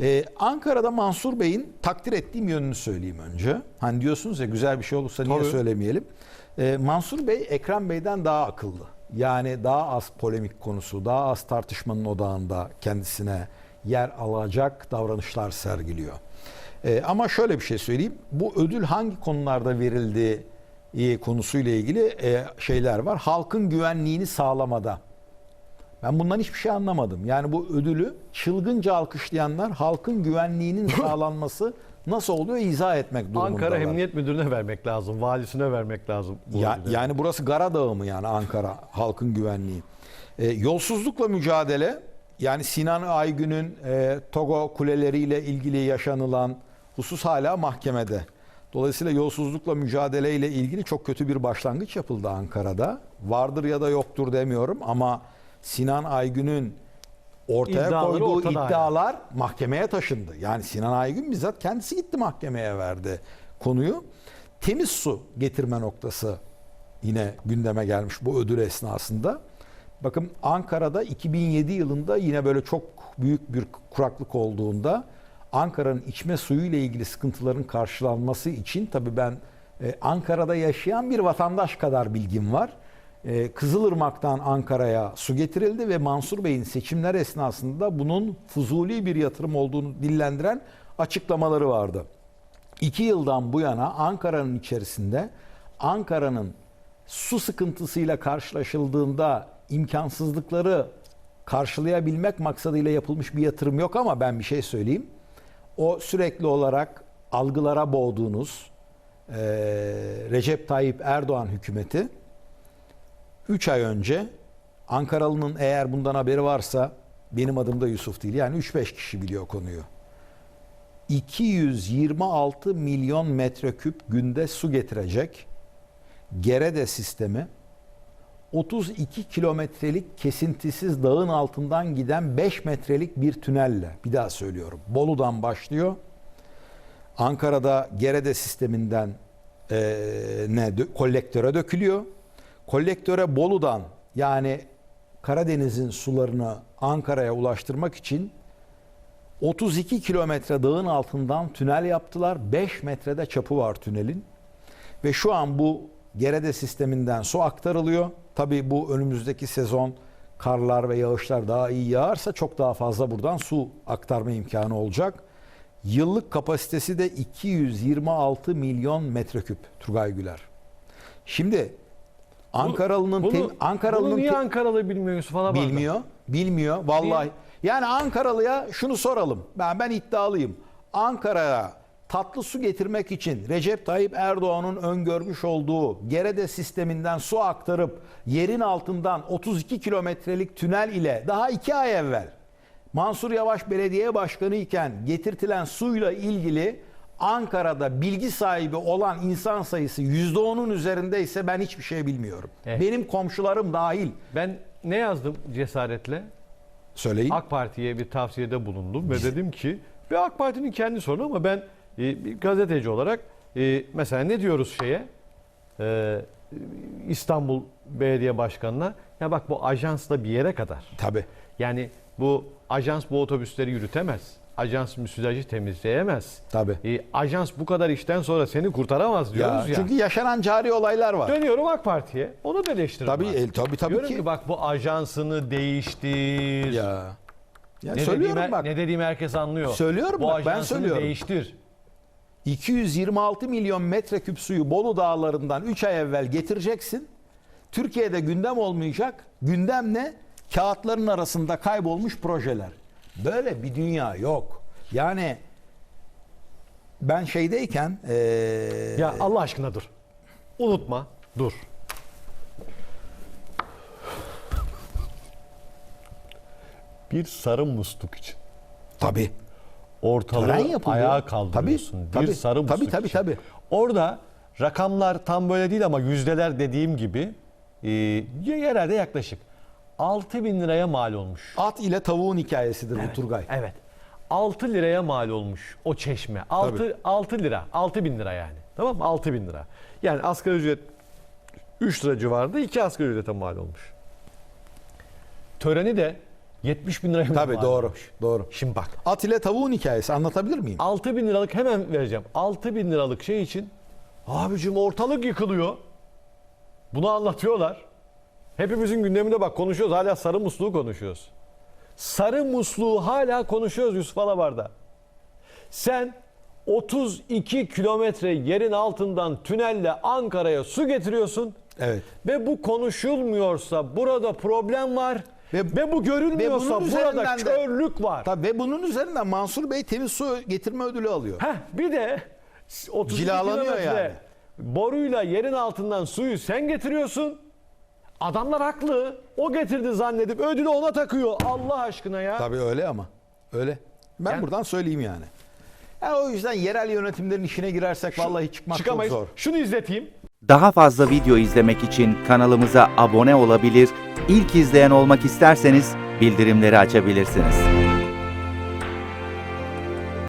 Ee, Ankara'da Mansur Bey'in takdir ettiğim yönünü söyleyeyim önce. Hani diyorsunuz ya güzel bir şey olursa niye Tabii. söylemeyelim. Ee, Mansur Bey Ekrem Bey'den daha akıllı. Yani daha az polemik konusu, daha az tartışmanın odağında kendisine yer alacak davranışlar sergiliyor. Ee, ama şöyle bir şey söyleyeyim. Bu ödül hangi konularda verildiği konusuyla ilgili e, şeyler var. Halkın güvenliğini sağlamada. Ben bundan hiçbir şey anlamadım. Yani bu ödülü çılgınca alkışlayanlar halkın güvenliğinin sağlanması nasıl oluyor izah etmek durumundalar. Ankara Emniyet Müdürü'ne vermek lazım, valisine vermek lazım. bu Ya, ödülü. yani burası Garadağ mı yani Ankara halkın güvenliği? E, yolsuzlukla mücadele yani Sinan Aygün'ün e, Togo kuleleriyle ilgili yaşanılan husus hala mahkemede. Dolayısıyla yolsuzlukla mücadele ile ilgili çok kötü bir başlangıç yapıldı Ankara'da. Vardır ya da yoktur demiyorum ama Sinan Aygün'ün ortaya İddiaları koyduğu ortada iddialar mahkemeye taşındı. Yani Sinan Aygün bizzat kendisi gitti mahkemeye verdi konuyu. Temiz su getirme noktası yine gündeme gelmiş bu ödül esnasında. Bakın Ankara'da 2007 yılında yine böyle çok büyük bir kuraklık olduğunda Ankara'nın içme suyu ile ilgili sıkıntıların karşılanması için tabii ben e, Ankara'da yaşayan bir vatandaş kadar bilgim var. E, Kızılırmak'tan Ankara'ya su getirildi ve Mansur Bey'in seçimler esnasında bunun fuzuli bir yatırım olduğunu dillendiren açıklamaları vardı. İki yıldan bu yana Ankara'nın içerisinde Ankara'nın su sıkıntısıyla karşılaşıldığında imkansızlıkları karşılayabilmek maksadıyla yapılmış bir yatırım yok ama ben bir şey söyleyeyim. O sürekli olarak algılara boğduğunuz eee, Recep Tayyip Erdoğan hükümeti 3 ay önce Ankaralı'nın eğer bundan haberi varsa benim adım da Yusuf değil yani 3-5 kişi biliyor konuyu. 226 milyon metreküp günde su getirecek Gerede sistemi 32 kilometrelik kesintisiz dağın altından giden 5 metrelik bir tünelle bir daha söylüyorum. Bolu'dan başlıyor. Ankara'da Gerede sisteminden eee, ne kolektöre dökülüyor. Kolektöre Bolu'dan yani Karadeniz'in sularını Ankara'ya ulaştırmak için 32 kilometre dağın altından tünel yaptılar. 5 metrede çapı var tünelin. Ve şu an bu Gerede sisteminden su aktarılıyor. Tabii bu önümüzdeki sezon karlar ve yağışlar daha iyi yağarsa çok daha fazla buradan su aktarma imkanı olacak. Yıllık kapasitesi de 226 milyon metreküp Turgay Güler. Şimdi Ankaralı'nın bunu, tem- Ankaralı'nın bunu niye te- Ankaralı bilmiyor Alabar'da? Bilmiyor. Bilmiyor. Vallahi. Yani Ankaralı'ya şunu soralım. Ben ben iddialıyım. Ankara'ya tatlı su getirmek için Recep Tayyip Erdoğan'ın öngörmüş olduğu Gerede sisteminden su aktarıp yerin altından 32 kilometrelik tünel ile daha iki ay evvel Mansur Yavaş belediye başkanı iken getirtilen suyla ilgili Ankara'da bilgi sahibi olan insan sayısı %10'un üzerindeyse ben hiçbir şey bilmiyorum. Evet. Benim komşularım dahil. Ben ne yazdım cesaretle? Söyleyin. AK Parti'ye bir tavsiyede bulundum ve dedim ki ve AK Parti'nin kendi sorunu ama ben e, bir gazeteci olarak e, mesela ne diyoruz şeye e, İstanbul Belediye Başkanı'na ya bak bu ajansla bir yere kadar. Tabii. Yani bu ajans bu otobüsleri yürütemez. Ajans müsilajı temizleyemez. Tabii. E, ajans bu kadar işten sonra seni kurtaramaz Ya, diyoruz ya. çünkü yaşanan cari olaylar var. Dönüyorum AK Parti'ye. Onu da eleştiririm. Tabii, artık. el- tabii, tabii Diyorum ki. ki bak bu ajansını değiştir. Ya. Ya Ne söylüyorum dediğimi, bak. ne dediğimi herkes anlıyor. Söylüyorum Bu bak, ben söylüyorum. değiştir. 226 milyon metreküp suyu Bolu Dağları'ndan 3 ay evvel getireceksin. Türkiye'de gündem olmayacak. Gündem ne? Kağıtların arasında kaybolmuş projeler. Böyle bir dünya yok. Yani ben şeydeyken eee, Ya Allah aşkına dur. Unutma. Dur. Bir sarı musluk için tabii ortalığı ayağa kaldırıyorsun. Tabii, bir tabii, sarı musluk tabii, tabii, için. tabii. Orada rakamlar tam böyle değil ama yüzdeler dediğim gibi e, herhalde yaklaşık 6 bin liraya mal olmuş. at ile tavuğun hikayesidir bu Turgay. Evet. 6 liraya mal olmuş o çeşme. 6, 6 lira. 6 bin lira yani. Tamam mı? 6 bin lira. Yani asgari ücret 3 lira civarında 2 asgari ücrete mal olmuş. Töreni de 70 bin liraya Tabii mal doğru. olmuş? Doğru. Şimdi bak. At ile tavuğun hikayesi anlatabilir miyim? 6 bin liralık hemen vereceğim. 6 bin liralık şey için abicim ortalık yıkılıyor. Bunu anlatıyorlar. Hepimizin gündeminde bak konuşuyoruz. Hala sarı musluğu konuşuyoruz. Sarı musluğu hala konuşuyoruz Yusuf Alabar'da. Sen 32 kilometre yerin altından tünelle Ankara'ya su getiriyorsun. Evet. Ve bu konuşulmuyorsa burada problem var. Ve- Ve, bu görülmüyorsa ve burada de- körlük var. Tabii ve bunun üzerinden Mansur Bey temiz su getirme ödülü alıyor. Heh, bir de 32 Cilalanıyor kilometre yani. boruyla yerin altından suyu sen getiriyorsun. Adamlar haklı. O getirdi zannedip ödülü ona takıyor. Allah aşkına ya. Tabii öyle ama. Öyle. Ben Yani- buradan söyleyeyim yani. Yani o yüzden yerel yönetimlerin işine girersek vallahi çıkmak Çıkamayız. çok zor. Şunu izleteyim. Daha fazla video izlemek için kanalımıza abone olabilir, ilk izleyen olmak isterseniz bildirimleri açabilirsiniz.